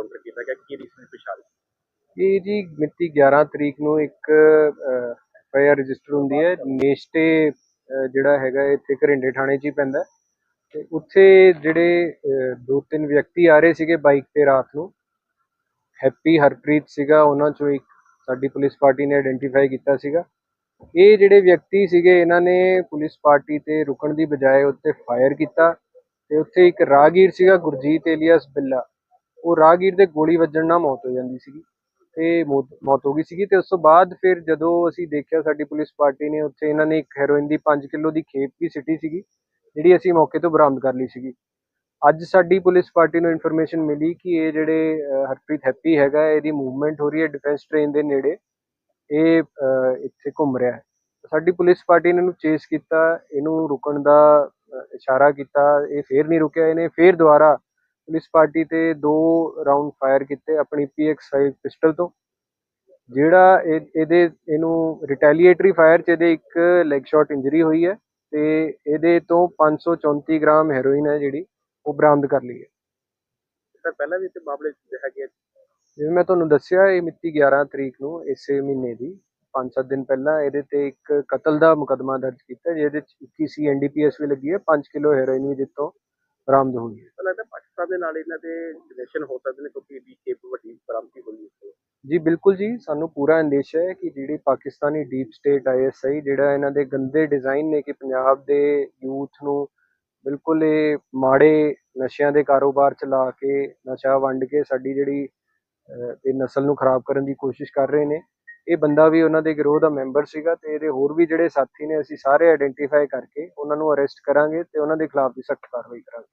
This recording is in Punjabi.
ਐਨਕਾਊਂਟਰ ਕੀਤਾ ਗਿਆ, ਕੀ ਰੀਜ਼ਨ ਪਛਾਣ ਇਹ ਜੀ, ਮਿਤੀ 11 ਤਰੀਕ ਨੂੰ ਇੱਕ ਐਫਆਈਆਰ ਰਜਿਸਟਰ ਹੁੰਦੀ ਹੈ, ਨੇਸ਼ਟੇ ਜਿਹੜਾ ਹੈਗਾ ਇੱਥੇ ਘਰਿੰਡੇ ਥਾਣੇ 'ਚ ਹੀ ਪੈਂਦਾ ਤੇ ਉੱਥੇ ਜਿਹੜੇ ਦੋ ਤਿੰਨ ਵਿਅਕਤੀ ਆ ਰਹੇ ਸੀਗੇ ਬਾਈਕ ਤੇ ਰਾਤ ਨੂੰ, ਹੈਪੀ ਹਰਪ੍ਰੀਤ ਸੀਗਾ, ਉਹਨਾਂ ਚੋਂ ਇੱਕ ਸਾਡੀ ਪੁਲਿਸ ਪਾਰਟੀ ਨੇ ਆਇਡੈਂਟੀਫਾਈ ਕੀਤਾ ਸੀਗਾ। ਇਹ ਜਿਹੜੇ ਵਿਅਕਤੀ ਸੀਗੇ, ਇਹਨਾਂ ਨੇ ਪੁਲਿਸ ਪਾਰਟੀ ਤੇ ਰੁਕਣ ਦੀ ਬਜਾਏ ਉੱਤੇ ਫਾਇਰ ਕੀਤਾ ਤੇ ਉੱਥੇ ਇੱਕ ਰਾਹਗੀਰ ਸੀਗਾ, ਗੁਰਜੀਤ ਏਲੀਅਸ ਬਿੱਲਾ। ਉਹ ਰਾਹਗੀਰ ਦੇ ਗੋਲੀ ਵੱਜਣ ਨਾਲ ਮੌਤ ਹੋ ਜਾਂਦੀ ਸੀਗੀ ਤੇ ਮੌਤ ਮੌਤ ਹੋ ਗਈ ਸੀਗੀ ਤੇ ਉਸ ਤੋਂ ਬਾਅਦ ਫਿਰ ਜਦੋਂ ਅਸੀਂ ਦੇਖਿਆ ਸਾਡੀ ਪੁਲਿਸ ਪਾਰਟੀ ਨੇ ਉੱਥੇ ਇਹਨਾਂ ਨੇ ਇੱਕ ਹੈਰੋਇਨ ਦੀ 5 ਕਿਲੋ ਦੀ ਖੇਪ ਵੀ ਸਿੱਟੀ ਸੀਗੀ, ਜਿਹੜੀ ਅਸੀਂ ਮੌਕੇ ਤੋਂ ਬਰਾਮਦ ਕਰ ਲਈ ਸੀਗੀ। ਅੱਜ ਸਾਡੀ ਪੁਲਿਸ ਪਾਰਟੀ ਨੂੰ ਇਨਫੋਰਮੇਸ਼ਨ ਮਿਲੀ ਕਿ ਇਹ ਜਿਹੜੇ ਹਰਪ੍ਰੀਤ ਹੈਪੀ ਹੈਗਾ, ਇਹਦੀ ਮੂਵਮੈਂਟ ਹੋ ਰਹੀ ਹੈ ਡਿਫੈਂਸ ਟ੍ਰੇਨ ਦੇ ਨੇੜੇ। ਇਹ ਇੱਥੇ ਘੁੰਮ ਰਿਹਾ ਹੈ। ਸਾਡੀ ਪੁਲਿਸ ਪਾਰਟੀ ਨੇ ਇਹਨੂੰ ਚੇਸ ਕੀਤਾ, ਇਹਨੂੰ ਰੁਕਣ ਦਾ ਇਸ਼ਾਰਾ ਕੀਤਾ, ਇਹ ਫੇਰ ਨਹੀਂ ਰੁਕਿਆ, ਇਹਨੇ ਫੇਰ ਦੁਬਾਰਾ ਪੁਲਿਸ ਪਾਰਟੀ ਤੇ ਦੋ ਰਾਉਂਡ ਫਾਇਰ ਕੀਤੇ ਆਪਣੀ PX5 ਪਿਸਟਲ ਤੋਂ। ਜਿਹੜਾ ਇਹ- ਇਹਦੇ ਇਹਨੂੰ ਰਿਟੈਲੀਏਟਰੀ ਫਾਇਰ ਚ ਇਹਦੇ ਇੱਕ ਲੈਗ ਸ਼ਾਟ ਇੰਜਰੀ ਹੋਈ ਹੈ ਤੇ ਇਹਦੇ ਤੋਂ 534 ਗ੍ਰਾਮ ਹੈਰੋਇਨ ਹੈ ਜਿਹੜੀ ਉਹ ਬਰਾਮਦ ਕਰ ਲਈ ਹੈ। ਸਰ ਪਹਿਲਾਂ ਵੀ ਤੇ ਮਾਮਲੇ ਹੈਗੇ ਜਿਵੇਂ ਮੈਂ ਤੁਹਾਨੂੰ ਦੱਸਿਆ ਇਹ ਮਿਤੀ 11 ਤਰੀਕ ਨੂੰ ਇਸੇ ਮਹੀਨੇ ਦੀ 5-7 ਦਿਨ ਪਹਿਲਾਂ ਇਹਦੇ ਤੇ ਇੱਕ ਕਤਲ ਦਾ ਮੁਕੱਦਮਾ ਦਰਜ ਕੀਤਾ ਜਿਹਦੇ ਚ 21 ਸੀ ਐਨਡੀਪੀਐਸ ਵੀ ਲੱਗੀ ਹੈ 5 ਕਿਲੋ ਹੈਰੋਇਨ ਵੀ ਜਿੱਤੋਂ ਬਰਾਮਦ ਹੋਈ ਹੈ। ਤਾਂ ਦੇ ਨਾਲ ਇਹਨਾਂ ਦੇ ਰਿਲੇਸ਼ਨ ਹੋ ਸਕਦੇ ਨੇ ਕਿਉਂਕਿ ਇਹਦੀ ਵੱਡੀ ਬਰਾਮਦੀ ਹੋਈ ਹੈ। ਜੀ, ਬਿਲਕੁਲ ਜੀ, ਸਾਨੂੰ ਪੂਰਾ ਅੰਦੇਸ਼ਾ ਹੈ ਕਿ ਜਿਹੜੀ ਪਾਕਿਸਤਾਨੀ ਡੀਪ ਸਟੇਟ ਆਈਐਸਆਈ ਜਿਹੜਾ ਇਹਨਾਂ ਦੇ ਗੰਦੇ ਡਿਜ਼ਾਈਨ ਨੇ ਕਿ ਪੰਜਾਬ ਦੇ ਯੂਥ ਨੂੰ ਬਿਲਕੁਲ ਇਹ ਮਾੜੇ ਨਸ਼ਿਆਂ ਦੇ ਕਾਰੋਬਾਰ ਚਲਾ ਕੇ ਨਸ਼ਾ ਵੰਡ ਕੇ ਸਾਡੀ ਜਿਹੜੀ ਇਹ ਨਸਲ ਨੂੰ ਖਰਾਬ ਕਰਨ ਦੀ ਕੋਸ਼ਿਸ਼ ਕਰ ਰਹੇ ਨੇ। ਇਹ ਬੰਦਾ ਵੀ ਉਹਨਾਂ ਦੇ ਗਿਰੋਹ ਦਾ ਮੈਂਬਰ ਸੀਗਾ ਤੇ ਇਹਦੇ ਹੋਰ ਵੀ ਜਿਹੜੇ ਸਾਥੀ ਨੇ ਅਸੀਂ ਸਾਰੇ ਆਇਡੈਂਟੀਫਾਈ ਕਰਕੇ ਉਹਨਾਂ ਨੂੰ ਅਰੈਸਟ ਕਰਾਂਗੇ ਤੇ ਉਹਨਾਂ ਦੇ ਖਿਲਾਫ ਵੀ ਸਖਤ ਕਾਰਵਾਈ ਕਰਾਂਗੇ।